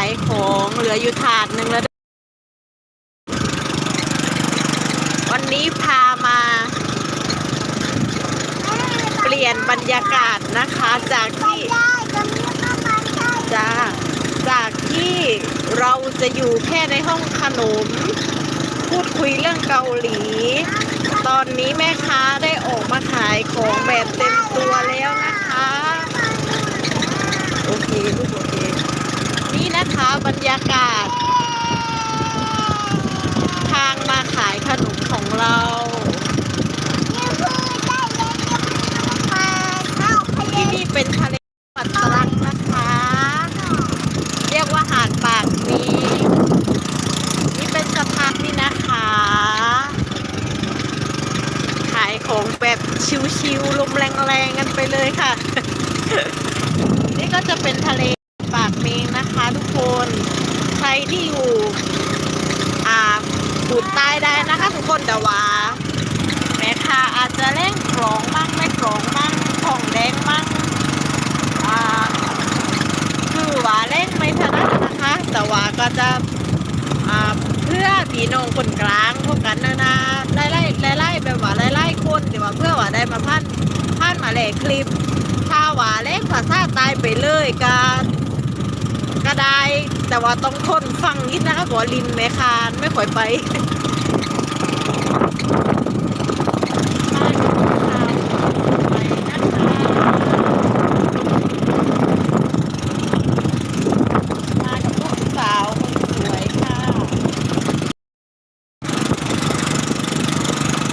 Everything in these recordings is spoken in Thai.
ายของเหลืออยู่ถาดหนึ่งแล้ว วันนี้พามา เปลี่ยนบรรยากาศนะคะจากที่จากจากที่เราจะอยู่แค่ในห้องขนม พูดคุยเรื่องเกาหลี ตอนนี้แม่ค้าได้ออกมาขายของแบบเต็มตัวแล้วนะคะ โอเคลูกคน นะคะบรรยากาศ ทางมาขายขนมของเราที่นี่เป็นทะเลปัตตรังนะคะ เรียกว่าหาดปากมีนี่เป็นสะพานนี่นะคะ ขายของแบบชิวๆลมแรงๆกันไปเลยค่ะ นี่ก็จะเป็นทะเลากเมงนะคะทุกคน ใครที่อยู่อ่าปูดใต้ได้นะคะ ทุกคนแต่ว่าแม่ค้าอาจจะเร่งกรองมั่งไม่กรองมั่งของแดงมั่งอ่าคือว่าเร่งไม่ถนัดนะคะ แต่ว่าก็จะอ่าเพื่อพี่น้องคนกลางพวกกันนะนะไล่ไล่ไล่ไล่แบบว่าไล่ไล่คนแต่ว่าเพื่อว่าได้มาพันพันมาแหลกคลิปถ้าว่าเล่งภาษาตายไปเลยก็ ก็ได้ แต่ว่าต้องทนฟังนิดนะคะเพราะว่าลินแม่คานไม่ค่อยไป มากับลูกสาวคนสวยค่ะ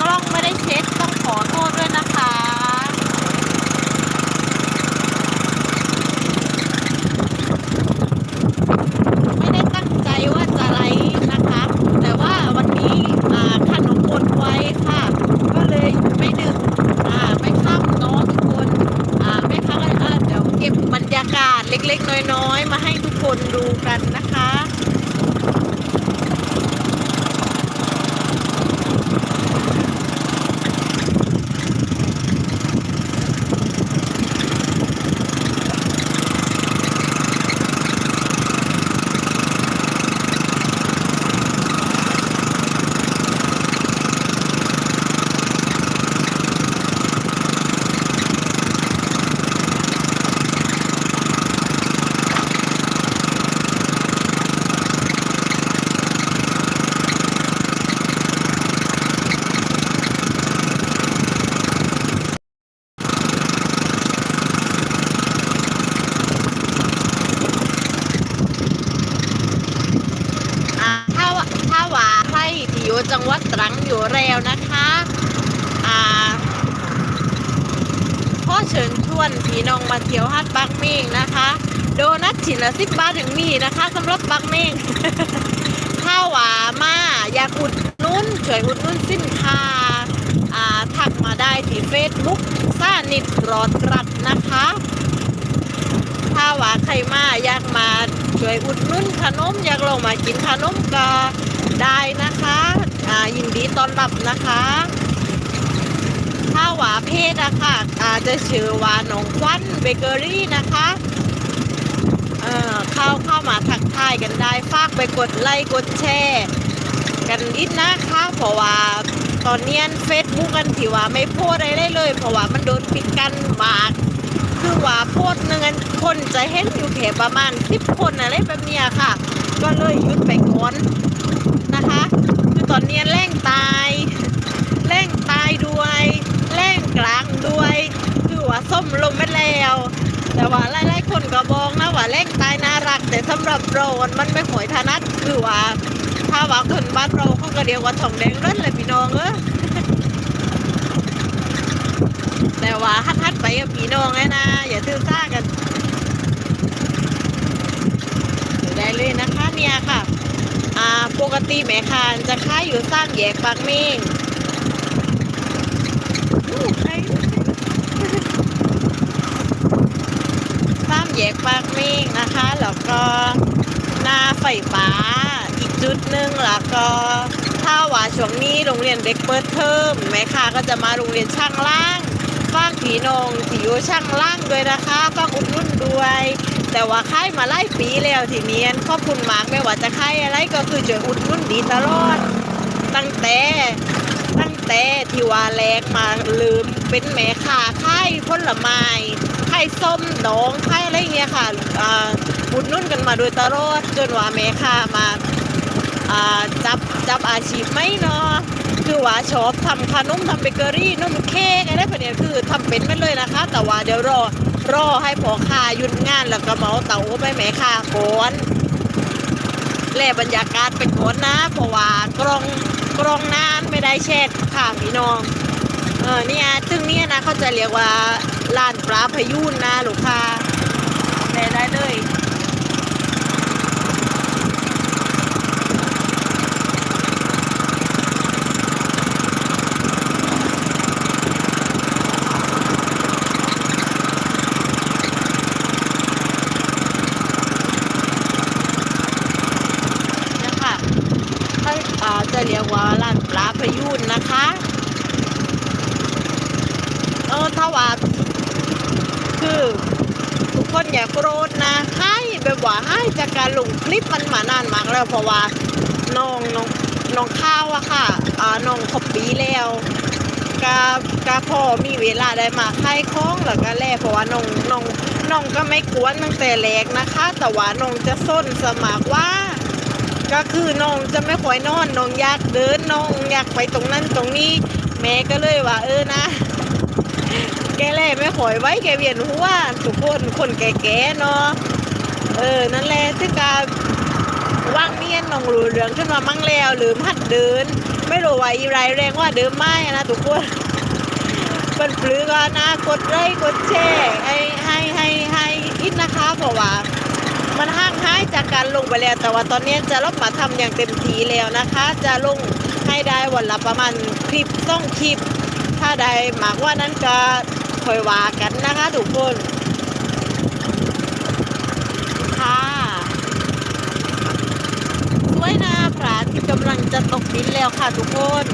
กล้องไม่ได้เช็คต้องขอโทษด้วยนะคะ ไม่ได้ตั้งใจว่าจะไลฟ์นะคะ แต่ว่าวันนี้อ่าขนมหมดไว้ค่ะ ก็เลยไม่ดึกอ่าไม่ค่ำเนาะทุกคนอ่าไม่ค่ำก็อ่าเดี๋ยวเก็บบรรยากาศเล็กๆ น้อยๆ มาให้ทุกคนดูกันนะคะ อ่าถ้าว่าถ้าว่าใครที่อยู่จังหวัดตรังอยู่แล้วนะคะอ่าพ่อ เชิญชวนพี่น้องมาเที่ยวฮัดปักเมงนะคะ โดนัทชิ้นละสิบบาทถึงมีนะคะสำหรับปักเมงถ้าว่ามาอยากอุดนุ่นช่วยอุดนุ่นสินค้าอ่าทักมาได้ที่เฟซบุ๊กซ่านิดรอดกรัดนะคะถ้าว่าใครมาอยากมาช่วยอุดนุ่นขนมอยากลองมากินขนมก็ได้นะคะอ่ายินดีต้อนรับนะคะ ศอะค่ะอาจจะชื่อว่าหนองควันเบเกอรี่นะคะเอ่อเข้าเข้ามาทักทายกันได้ฝากไปกดไลค์กดแชร์กันนิดนะคะเพราะว่าตอนเนี้เฟซบุ๊กกันที่ว่าไม่โพสอะไรได้เลย เพราะว่ามันโดนปิดกันมากคือว่าโพสต์หนึ่งอันคนจะเห็นอยู่แค่ประมาณสิบคนอะไรแบบนี้ค่ะ ก็เลยหยุดไปก่อนนะคะ คือตอนนี้แร่งตายแร่งตายด้วย แร่งด้วยคือว่าส้มลงไปแล้ว แต่ว่าหลายๆคนก็บอกนะว่าแร่งตายน่ารัก แต่สำหรับเรามันไม่ค่อยถนัดคือว่าถ้าว่าคนบ้านเราเขาก็เรียกว่าทองแดงร้นเลยพี่น้องเออแต่ว่าฮัดๆไปกับพี่น้องไงนะอย่าถือซ่ากันได้เลยนะคะเนี่ยค่ะ อ่า ปกติแม่คานจะค้ายอยู่สร้างแยกปากเมงอู้ใครส ร้ากปากเมงนะคะ แล้วก็หน้าไฟฟ้าอีกจุดหนึ่งแล้วก็ถ้าว่าช่วงนี้โรงเรียนเด็กเปิดเทอมแม่ค้าก็จะมาโรงเรียนช่างล่างฟังผีนงที่อยู่ช่างล่างด้วยนะคะฟังอุดหนุ่นด้วย แต่ว่าค่ายมาไล่ปีแล้วทีนี้ขอบคุณมากไม่ว่าจะค่ายอะไรก็คือจะอุดหนุ่นดีตลอด ตั้งแต่ตั้งแต่ที่ว่าแรกมาลืมเป็นแม่ค้าค่ายผลไม้ ค่ส้มดองค่อะไรเงี้ยค่ะอุดนุ่นกันมาโดยตลอดจนว่าแม่ค้ามาจับจับอาชีพไม่เนาะคือว่าชอบทำขนมทำเบเกอรี่นมเค้กอะไรแบบเนี้ยคือทำเป็นไม่เลยนะคะ แต่ว่าเดี๋ยวรอรอให้พอค้ายุดงานแล้วก็เหมาเตาไปแม่ค้าก่อนแล่บรรยากาศไปก่อนนะ เพราะว่ากรองกรองนานไม่ได้เช็ดค่ะพี่น้องเออเนี่ยซึ่งเนี่ยนะเขาจะเรียกว่า ร้านปลาพยูนนะลูกค้าแล่ได้เลยนะคะเขาอ่าจะเรียกว่าร้านปลาพยูนนะคะ เออถ้าว่า คือทุกคนอย่าโกรธนะให้แบบว่าให้จากการลงคลิปมันมานานมากแล้วเพราะว่าน้องน้องน้องข้าวอะค่ะอ่าน้องขบปีแล้วกากาพอมีเวลาได้มาค่ายคล้องแล้วก็แล่เพราะว่าน้องน้องน้องก็ไม่กวนตั้งแต่แรกนะคะ แต่ว่าน้องจะส้นสมัครว่า ก็คือน้องจะไม่ค่อยนอนน้องอยากเดินน้องอยากไปตรงนั้นตรงนี้ แม่ก็เลยว่าเออนะ แกแล่ไม่ค่อยไว้แกเวียนหัวทุกคนคนแก่ๆเนาะเออนั่นแหละซึ่งการว่างเนียนนองรู้เรื่องขึ้นมามั่งแล้วหรือหัดเดิน ไม่รู้ว่าอีไรแรงว่าเดิมไม่นะทุกคนเป็นปลือกนะกดไลค์กดแชร์ให้ให้ให้ให้คิดนะคะเพราะว่ามันห่างหายจากการลงไปแล้ว แต่ว่าตอนนี้จะรับมาทำอย่างเต็มที่แล้วนะคะ จะลงให้ได้วันละประมาณคลิปต้องคลิป ถ้าได้มากว่านั้นก็ ค่อยว่ากันนะคะทุกคนค่ะสวยนะพระอาที่กำลังจะตกดินแล้วค่ะทุกคน